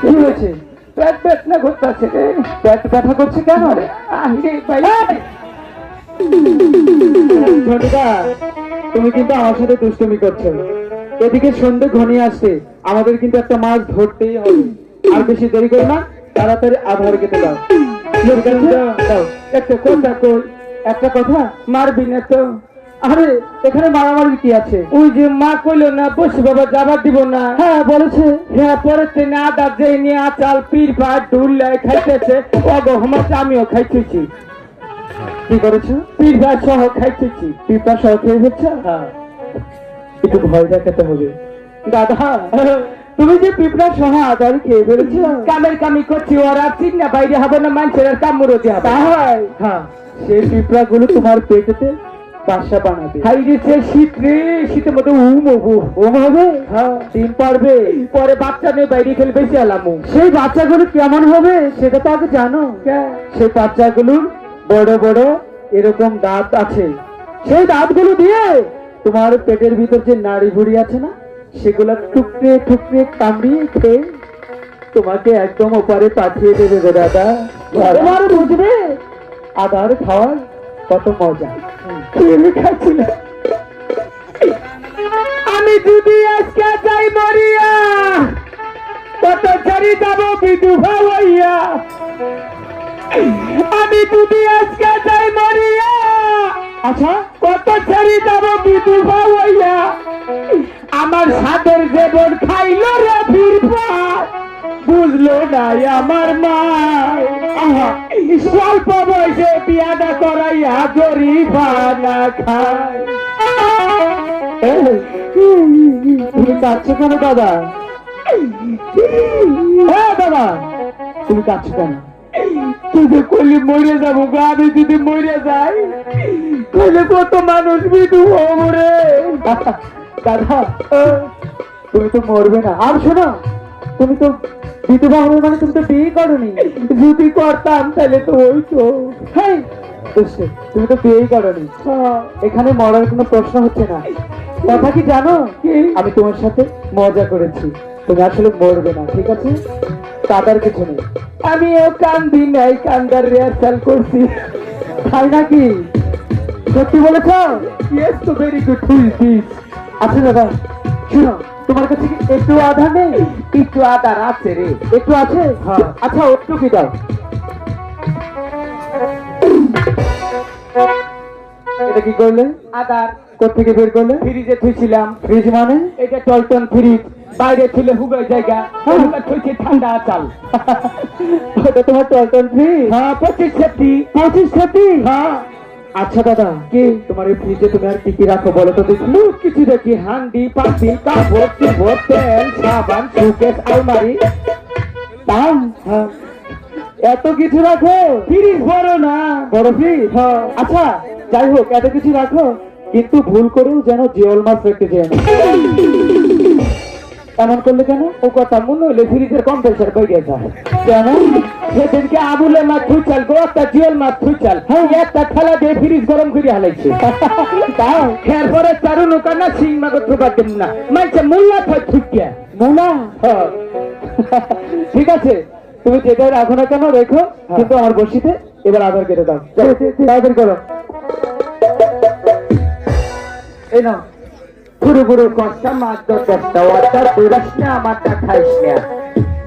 কি হয়েছে? পেট বেদনা করতেছে রে পেট ব্যথা করছে কেন? রে ভাই তুমি কিন্তু আমার সাথে দুষ্টুমি করছ। এদিকে সন্ধে ঘনিয়ে আসছে। আমাদের কিন্তু একটা মাছ ধরতেই হবে। আর বেশি দেরি করো না তাড়াতাড়ি আধার কেটে দাও। দাও। একটা কথা কই একটা কথা মারবি না তো। আরে এখানে মারামারি কি আছে? ওই যে মা কইলো না বসে বাবা যাবার দিব না। হ্যাঁ বলেছে। হ্যাঁ পরে ট্রেনে আদা যে নিয়ে আচাল পীর ভাত ঢুল্লাই খাইতেছে অগো হমাচ আমিও খাইতেছি। কি করেছ? পীর ভাত সহ খাইতেছি। পিপা সহ খেয়ে হচ্ছে হ্যাঁ। একটু ভয় দেখাতে হবে। দাদা তুমি যে পিঁপড়া সহ আদার খেয়ে ফেলেছো? কামের কামি করছি ওরা চিন্না বাইরে হবে না মানুষের কামড় হবে। হ্যাঁ। সেই পিঁপড়া গুলো তোমার পেটেতে বাসা বানাবে। হাই রে শীত রে শীতের মধ্যে উম হব। ওম হবে? হ্যাঁ। ডিম পারবে? পরে বাচ্চা নিয়ে বাইরে খেলে বেশি এলাম সেই বাচ্চাগুলো কেমন হবে সেটা তো আগে জানো। সেই বাচ্চাগুলোর বড় বড় এরকম দাঁত আছে। সেই দাঁতগুলো দিয়ে তোমার পেটের ভিতর যে নাড়ি ভুড়ি আছে না সেগুলো টুকরে টুকরে কামড়িয়ে খেয়ে তোমাকে একদম ওপারে পাঠিয়ে দেবে গো দাদা। তোমার বুঝবে? আদার খাওয়ার কত মজা। আমি খাচ্ছিলাম আমি যদি আজকে যাই মরিয়া কত ছাড়ি যাব বিধবা হইয়া আমি যদি আজকে যাই মরিয়া আচ্ছা? কত ছাড়ি যাব বিধবা হইয়া আমার সাদের জীবন খাইল রে ফিরবা বুঝলো না আমার মা। স্বল্প বয়সে বিয়াটা করাইয়া গরিবা না খায়। তুমি কাঁদছো কেন দাদা? হ্যাঁ দাদা। তুমি কাঁদছো কেন? তুই কইলি মরে যাব গো, আমি যদি মরে যাই কইলে কত মানুষ বিধু হব রে। দাদা তুমি তো মরবে না। আর শোনো তুমি তো বিধবা হবে মানে তুমি তো বিয়ে করনি। যদি করতাম তাহলে তো হইতো। হেই, তুমি তো বিয়েই করনি। এখানে মরার কোনো প্রশ্ন হচ্ছে না। কথা কি জানো? আমি তোমার সাথে মজা করেছি। তুমি আসলে মরবে না ঠিক আছে? কাদার কিছু নেই। আমিও কান্দি নাই কান্দার রিহার্সাল করছি। তাই নাকি? সত্যি বলেছ? ইয়েস তো ভেরি গুড আচ্ছা দাদা শুনো তোমার কাছে একটু আধার নেই? একটু আদার আছে রে। একটু আছে? হ্যাঁ। আচ্ছা একটু কি দাও? এটা কি করলে? আদার। কোথেকে বের করলে? ফ্রিজে থুইছিলাম। ফ্রিজ মানে? এটা টলটন ফ্রিজ। বাইরে ছিল হুগাই জায়গা। ওটা থুইছি ঠান্ডা আচাল ওটা তোমার টলটন ফ্রিজ? হ্যাঁ পঁচিশ সেফটি পঁচিশ থার্টি হ্যাঁ। আচ্ছা দাদা কি তোমার এই ফ্রিজে তুমি আর কি কি রাখো বলো তো দেখি। লুক কিছু দেখি হান্ডি পাতি কাপড় চুপড় তেল সাবান সুকেশ আলমারি। তাই হ্যাঁ। এত কিছু রাখো? ফ্রিজ? বড় না। বড় ফ্রিজ হ্যাঁ। আচ্ছা যাই হোক এত কিছু রাখো কিন্তু ভুল করেও যেন জিওল মাছ রেখে যেও না এমন করলে কেন? ও কথা মনে হলে ফ্রিজের কম্প্রেসার বেরিয়ে যায় কেন? সেদিনকে আবুলে মাছ থুইচাল গো একটা জিওল মাছ থুইচাল হ্যাঁ একটা ঠেলা দিয়ে ফ্রিজ গরম করে হালাইছে। তাও? খের পরে চারু নৌকা না সিং মাগো থুকার দিন না। মাইছে মুল্লা থয় থুকিয়া মোলা? হ্যাঁ। ঠিক আছে? তুমি যেটা রাখো না কেন রেখো। কিন্তু আমার বসিতে এবার আধার কেটে দাও। তাড়াতাড়ি করো। এই নাও। পুরো কষ্ট দশটা ওটা দুরাস না, আমারটা খাইস না।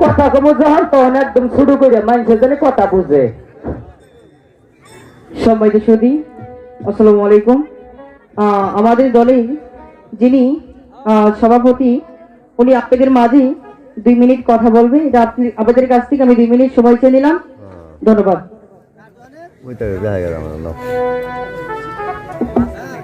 কথা কমো যখন তখন একদম শুরু করে মানুষের জানে কথা বুঝে। সম্মানিত সদী আসসালামু আলাইকুম। আমাদের দলের যিনি সভাপতি, উনি আপনাদের মাঝে দুই মিনিট কথা বলবে। এটা আপনি আপনাদের কাছ থেকে আমি দুই মিনিট সময় চেয়ে নিলাম। ধন্যবাদ।